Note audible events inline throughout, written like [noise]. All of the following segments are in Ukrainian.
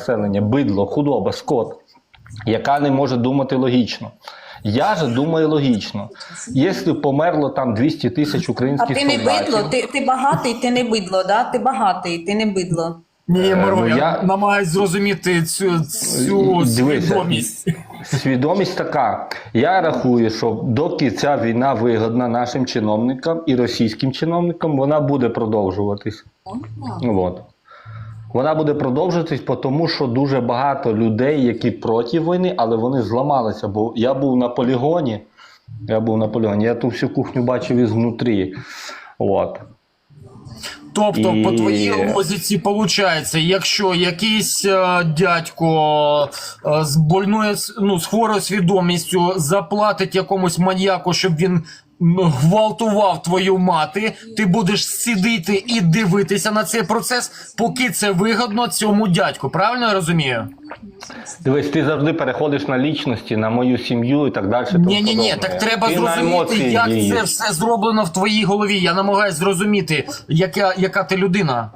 населення, бидло, худоба, скот, яка не може думати логічно. Я же думаю логічно. Якщо померло там 200 тисяч А українських ти не бидло, ти, ти багатий, ти не бидло, да? Ти багатий, ти не бидло. Ні, Миро, ну, я, я- намагаюсь зрозуміти цю, цю Дивися. свідомість. Свідомість така. Я рахую, що доки ця війна вигодна нашим чиновникам і російським чиновникам, вона буде продовжуватись. От. Вона буде продовжуватись, тому що дуже багато людей, які проти війни, але вони зламалися. Бо я був на полігоні. Я був на полігоні, я ту всю кухню бачив ізнутрі. От. Тобто, І- по твоїй лозіці виходить, якщо якийсь е, дядько е, з больною ну, з хворою свідомістю заплатить якомусь маньяку, щоб він гвалтував твою мати, ти будеш сидіти і дивитися на цей процес, поки це вигодно цьому дядьку. Правильно я розумію? Дивись, ти завжди переходиш на лічності, на мою сім'ю і так далі. Ні, ні, ні, так треба Ти зрозуміти, як дієш. це все зроблено в твоїй голові. Я намагаюсь зрозуміти, яка, яка ти людина.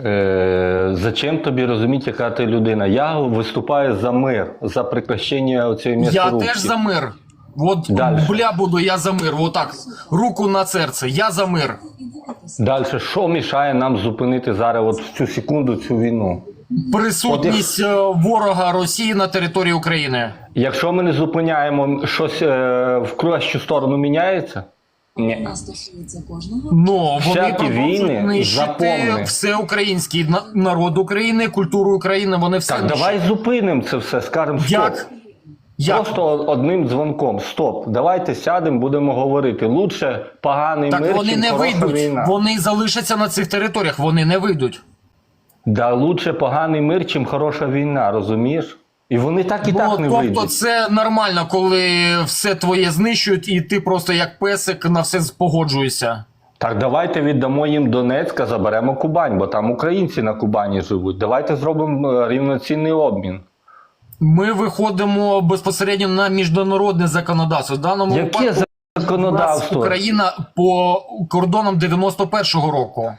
Е, зачем тобі розуміти, яка ти людина? Я виступаю за мир, за прекращення цієї Я теж за мир. От Дальше. бля буду, я за мир. Отак. Руку на серце. Я за мир. Далі, що мішає нам зупинити зараз от в цю секунду цю війну? Присутність е, ворога Росії на території України. Якщо ми не зупиняємо, щось е, в кращу сторону міняється? Ні. Ну вони Всякі продовжують війни, нищити запомни. все український на- народ України, культуру України. Вони все Так, нищать. давай зупинимо це все, скажемо стоп. Як? Як? Просто одним дзвонком. Стоп. Давайте сядемо, будемо говорити. Лучше поганий Так мир, вони чим не вийдуть. війна. Вони залишаться на цих територіях. Вони не вийдуть. Да, лучше поганий мир, чим хороша війна, розумієш? І вони так і Ну, так не тобто вийдуть. це нормально, коли все твоє знищують, і ти просто як песик на все погоджуєшся. Так давайте віддамо їм Донецька, заберемо Кубань, бо там українці на Кубані живуть. Давайте зробимо е, рівноцінний обмін. Ми виходимо безпосередньо на міжнародне законодавство. В даному Яке випадку законодавство? Україна по кордонам 91-го року.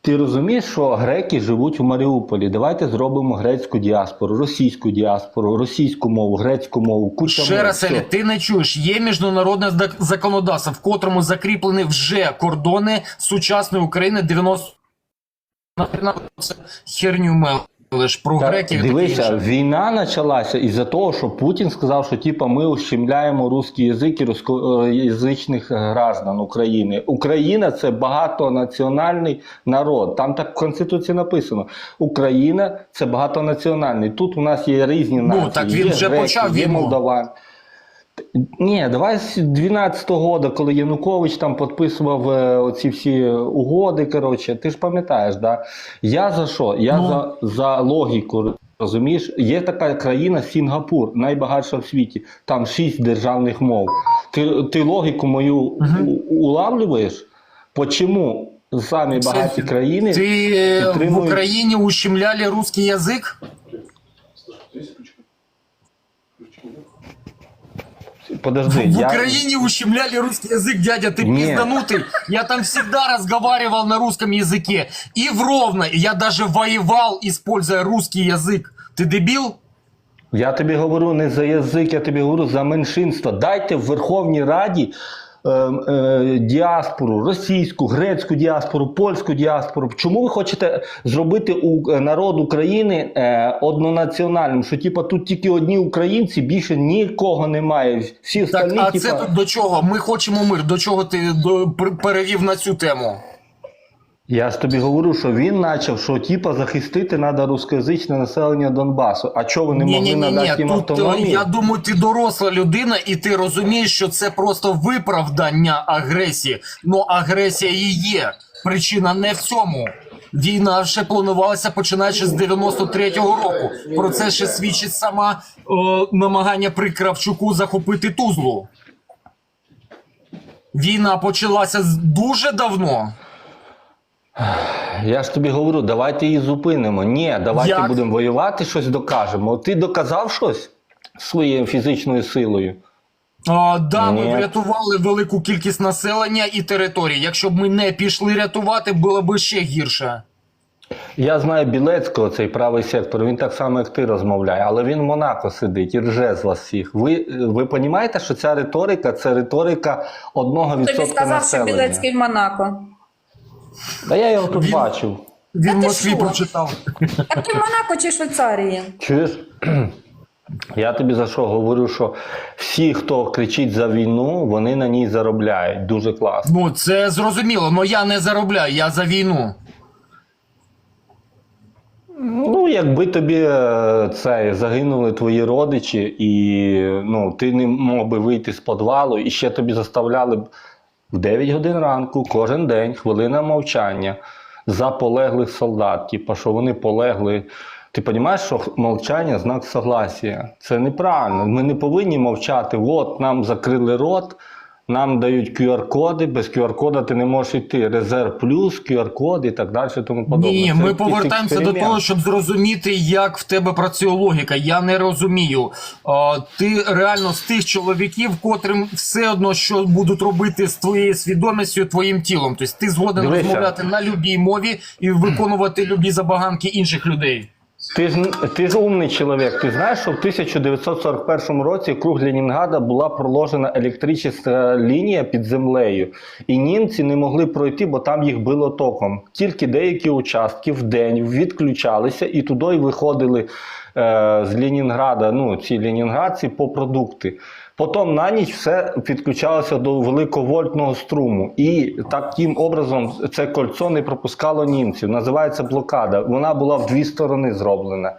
Ти розумієш, що греки живуть у Маріуполі. Давайте зробимо грецьку діаспору, російську діаспору, російську мову, грецьку мову, куча Ще раз, Елі, ти не чуєш. Є міжнародне законодавство, в котрому закріплені вже кордони сучасної України 90 Нахрена це херню ж про Так, греків. дивися, інше. війна почалася із-за того, що Путін сказав, що типа ми ущемляємо русський язик і рускоязичних граждан України. Україна це багатонаціональний народ. Там так в Конституції написано: Україна це багатонаціональний. Тут у нас є різні нації. Ну, так він є вже греки, почав є війну. молдаван. Ні, давай з 12-го року, коли Янукович там підписував е, оці всі угоди. Коротше, ти ж пам'ятаєш, да? Я за що? Я Ну. за, за логіку. Розумієш, є така країна Сінгапур, найбагатша в світі. Там шість державних мов. Ти, ти логіку мою у- улавлюєш? Почому самі багаті країни Ти е, в Україні ущемляли русский язик? Подожди, В я... Украине ущемляли русский язык, дядя, ты Нет. пизданутый. Я там всегда разговаривал на русском языке. И в Ровно я даже воевал, используя русский язык. Ты дебил? Я тобі говорю не за язик, я тобі говорю за меншинство. Дайте в Верховній Раді е, е, діаспору, російську, грецьку діаспору, польську діаспору. Чому ви хочете зробити у е, народ України е, однонаціональним? Що типа тут тільки одні українці, більше нікого немає. Всі Так, остальні, а тіпа... це тут до чого? Ми хочемо мир. До чого ти до, пер- перевів на цю тему? Я ж тобі говорю, що він почав, що типа захистити треба рускоязичне населення Донбасу. А чого ви не могли ні, ні, надати їм Тут е, автономію? я думаю, ти доросла людина, і ти розумієш, що це просто виправдання агресії. Ну, агресія і є. Причина не в цьому. Війна ще планувалася починаючи з 93-го року. Про це ще свідчить сама е, намагання при Кравчуку захопити Тузлу. Війна почалася дуже давно. Я ж тобі говорю, давайте її зупинимо. Ні, давайте Як? будемо воювати, щось докажемо. Ти доказав щось своєю фізичною силою? А, да, ми врятували велику кількість населення і територій. Якщо б ми не пішли рятувати, було б ще гірше. Я знаю Білецького, цей правий сектор, він так само, як ти розмовляє, але він в Монако сидить і рже з вас всіх. Ви, ви розумієте, що ця риторика це риторика одного Тобі відсотка сказав, що. Білецький в Монако. Та я його тут Він- бачив. Він в ти Москві що? прочитав. Так ти в Монако чи Швейцарії? Чуєш? [clears throat] Я тобі за що говорю, що всі, хто кричить за війну, вони на ній заробляють. Дуже класно. Ну, це зрозуміло, але я не заробляю, я за війну. Ну, якби тобі е, це загинули твої родичі, і ну, ти не мог би вийти з підвалу, і ще тобі заставляли б в 9 годин ранку кожен день хвилина мовчання за полеглих солдат. Типа, що вони полегли. Ти розумієш, що мовчання знак согласія. Це неправильно. Ми не повинні мовчати. От нам закрили рот, нам дають QR-коди, без QR-кода ти не можеш йти. Резерв плюс, QR-код і так далі. Тому подобне. Ні, Це ми повертаємося до того, щоб зрозуміти, як в тебе працює логіка. Я не розумію. А, ти реально з тих чоловіків, котрим все одно, що будуть робити з твоєю свідомістю, твоїм тілом. Тобто ти згоден Дивися. розмовляти на любій мові і виконувати [clears throat] любі забаганки інших людей. Ти ж, ти ж умний чоловік. Ти знаєш, що в 1941 році круг Ленінграда була проложена електрична лінія під землею, і німці не могли пройти, бо там їх било током. Тільки деякі участки в день відключалися і туди виходили з Ленінграда, ну ці ленінградці по продукти. Потім на ніч все підключалося до великовольтного струму, і таким образом це кольцо не пропускало німців. Називається блокада. Вона була в дві сторони зроблена.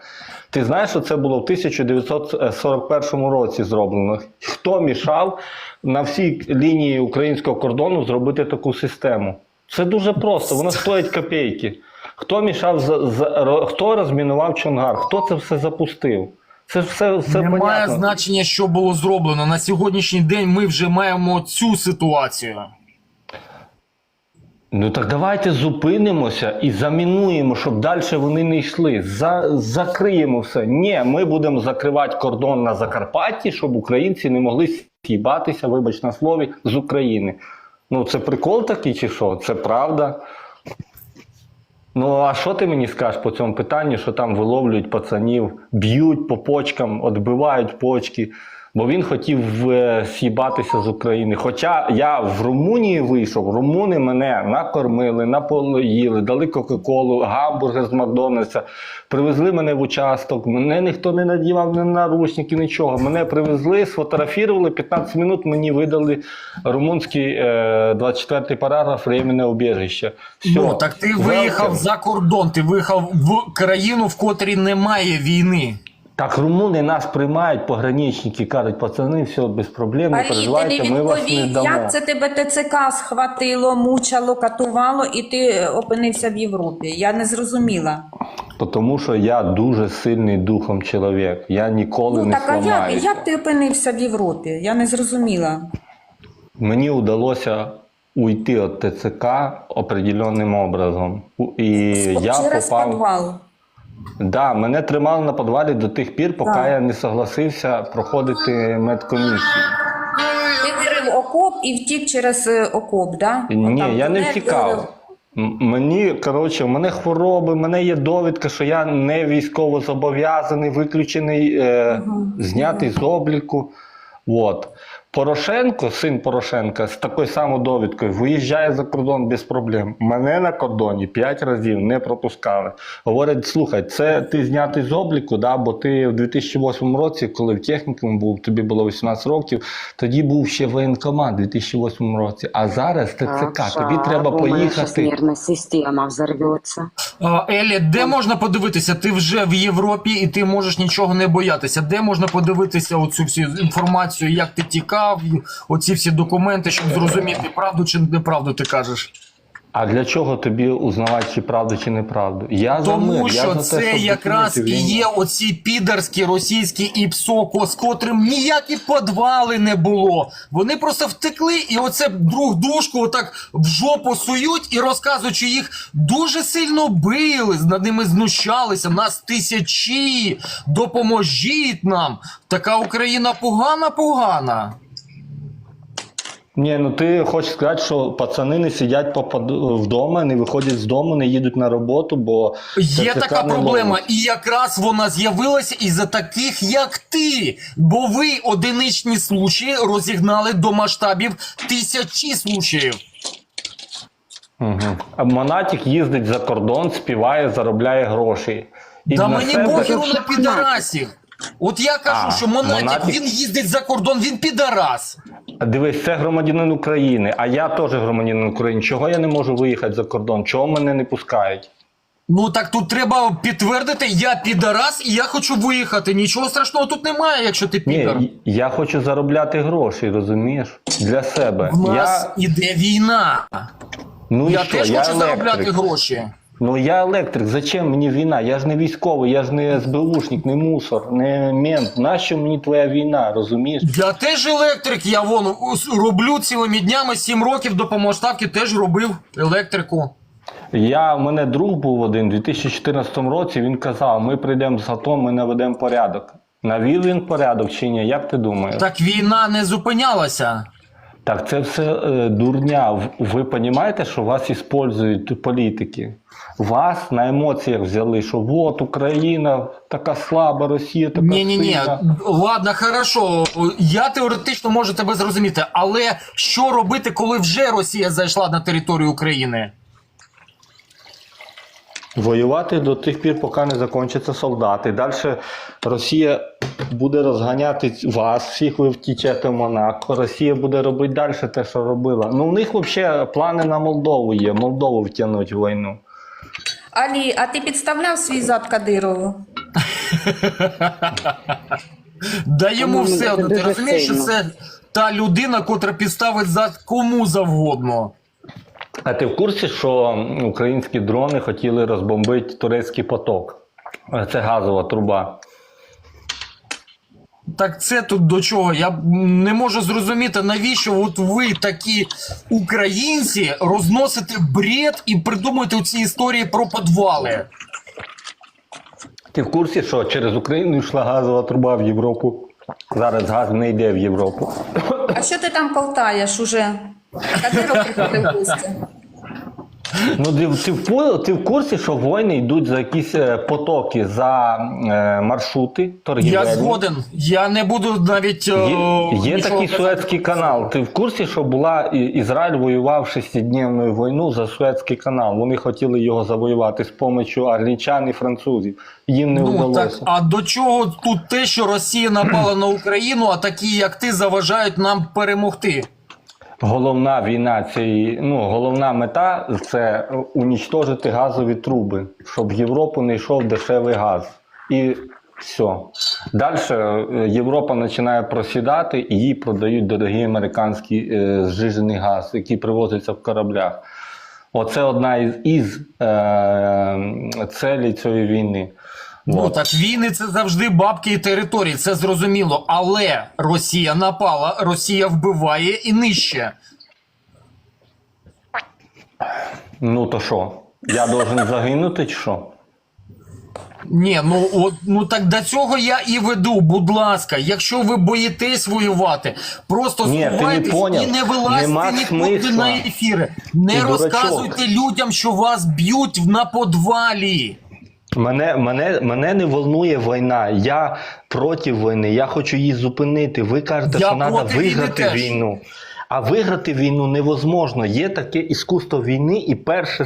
Ти знаєш, що це було в 1941 році зроблено. Хто мішав на всій лінії українського кордону зробити таку систему? Це дуже просто, воно стоїть копійки. Хто мішав за, за хто розмінував Чонгар? Хто це все запустив? Це все, все Немає понятно. значення, що було зроблено. На сьогоднішній день ми вже маємо цю ситуацію. Ну так давайте зупинимося і замінуємо, щоб далі вони не йшли. За, закриємо все. Ні, ми будемо закривати кордон на Закарпатті, щоб українці не могли с'їбатися, вибач на слові, з України. Ну це прикол такий чи що? Це правда. Ну, а що ти мені скажеш по цьому питанню, що там виловлюють пацанів, б'ють по почкам, відбивають почки, бо він хотів е, с'їбатися з України. Хоча я в Румунії вийшов, румуни мене накормили, напоїли, дали Кока-Колу, гамбургер з Макдональдса, привезли мене в участок, мене ніхто не надівав ні наручники, нічого. Мене привезли, сфотографували, 15 минут мені видали румунський е, 24 параграф временне убіжище. Все. Ну так ти виїхав за кордон, ти виїхав в країну, в котрій немає війни. Так румуни нас приймають, пограничники кажуть, пацани, все без проблем, не Арі, ти не переживайте, ми вас не дамо. як це тебе ТЦК схватило, мучало, катувало, і ти опинився в Європі. Я не зрозуміла. Тому що я дуже сильний духом чоловік. Я ніколи Ну не так а як, як ти опинився в Європі? Я не зрозуміла. Мені вдалося уйти від ТЦК определенним образом. І я Через попав. підвал. Да, мене тримали на підвалі до тих пір, поки Так. я не согласився проходити медкомісію. Ти вирив окоп і втік через е, окоп, да? Ні, Отам я не тунель втікав. М- Мені, коротше, в мене хвороби, в мене є довідка, що я не військово зобов'язаний, виключений, е, знятий з обліку. От. Порошенко, син Порошенка, з такою самою довідкою виїжджає за кордон без проблем. Мене на кордоні 5 разів не пропускали. Говорять, слухай, це ти знятий з обліку, да? бо ти в 2008 році, коли в технікумі був, тобі було 18 років, тоді був ще воєнкомат у 2008 році. А зараз ТЦК, тобі треба думаю, поїхати. нервная система взорвется. А, Елі, де можна подивитися? Ти вже в Європі і ти можеш нічого не боятися. Де можна подивитися оцю всю інформацію, як ти тікав, і оці всі документи, щоб зрозуміти, правду чи неправду ти кажеш? А для чого тобі узнавати, чи правду, чи неправду? Я за мир, Тому я що за те, це щоб якраз і є оці підарські російські ІПСОКО, з котрим ніякі подвали не було. Вони просто втекли і оце друг дружку отак в жопу сують і розказують, що їх дуже сильно били, над ними знущалися. Нас тисячі. Допоможіть нам. Така Україна погана, погана. Ні, ну ти хочеш сказати, що пацани не сидять попад- вдома, не виходять з дому, не їдуть на роботу, бо Є така проблема, ловить. і якраз вона з'явилася із-за таких, як ти. Бо ви одиничні случаї розігнали до масштабів тисячі случаїв. Угу. А Монатік їздить за кордон, співає, заробляє гроші. І Та мені себе- похеру на підарасів. От я кажу, А, що Монатік, Монатік- він їздить за кордон, він підарас. Дивись, це громадянин України, а я теж громадянин України. Чого я не можу виїхати за кордон? Чого мене не пускають? Ну так тут треба підтвердити, я підарас і я хочу виїхати. Нічого страшного тут немає, якщо ти Ні, я хочу заробляти гроші, розумієш? Для себе. В нас Я, іде війна. ну я що, теж я хочу заробляти гроші. Ну я електрик, зачем мені війна? Я ж не військовий, я ж не СБУшник, не мусор, не мент. Нащо мені твоя війна, розумієш? Я теж електрик, я вон ус- роблю цілими днями 7 років до помоштавки теж робив електрику. Я, у мене друг був один у 2014 році, він казав, ми прийдемо з АТО, ми наведемо порядок. Навів він порядок чи ні? Як ти думаєш? Так війна не зупинялася. Це все е, дурня. Ви розумієте, що вас іспользують політики? Вас на емоціях взяли, що от Україна така слаба, Росія така Ні, ні, ні. сильна. Ладно, хорошо. Я теоретично можу тебе зрозуміти, але що робити, коли вже Росія зайшла на територію України? Воювати до тих пір, поки не закінчаться солдати. Далі Росія буде розганяти вас, всіх ви втічете в Монако. Росія буде робити далі те, що робила. Ну, в них взагалі плани на Молдову є, Молдову втягнуть в війну. Алі, а ти підставляв свій зад Кадирову? [laughs] Да йому Ну, все одно. Ти розумієш, що це та людина, котра підставить за кому завгодно. А ти в курсі, що українські дрони хотіли розбомбити турецький поток? Це газова труба. Так це тут до чого? Я не можу зрозуміти, навіщо от ви такі українці розносите бред і придумуєте ці історії про підвали. Ти в курсі, що через Україну йшла газова труба в Європу? Зараз газ не йде в Європу. А що ти там колтаєш уже? Гості. Ну, ти, ти, в, ти в курсі, що воїни йдуть за якісь е, потоки, за е, маршрути торгівельні? Я згоден. Я не буду навіть. е, Є, є нічого такий казати. Суецький канал. Ти в курсі, що була І- Ізраїль воював шестидневну війну за Суецький канал. Вони хотіли його завоювати з допомогою англічан і французів. Їм не Ну, так, вдалося. а до чого тут те, що Росія напала на Україну, а такі, як ти, заважають нам перемогти? Головна війна цієї, ну головна мета це унічтожити газові труби, щоб в Європу не йшов дешевий газ. І все. Далі Європа починає просідати і їй продають дорогий американський е, зжижений газ, який привозиться в кораблях. Оце одна із, із е, целей цієї війни. Ну так війни це завжди бабки і території, це зрозуміло. Але Росія напала, Росія вбиває і нище. Ну то що? Я должен загинути чи що? Ні, ну от ну так до цього я і веду. Будь ласка, якщо ви боїтесь воювати, просто Ні, ти не сховайтесь поняв. і не вилазьте нікуди смисла. на ефіри. Не Ти дурачок. розказуйте людям, що вас б'ють на подвалі. Мене, мене, мене не волнує війна. Я проти війни. Я хочу її зупинити. Ви кажете, Я що треба виграти війну. А виграти війну невозможно. Є таке іскусство війни, і перше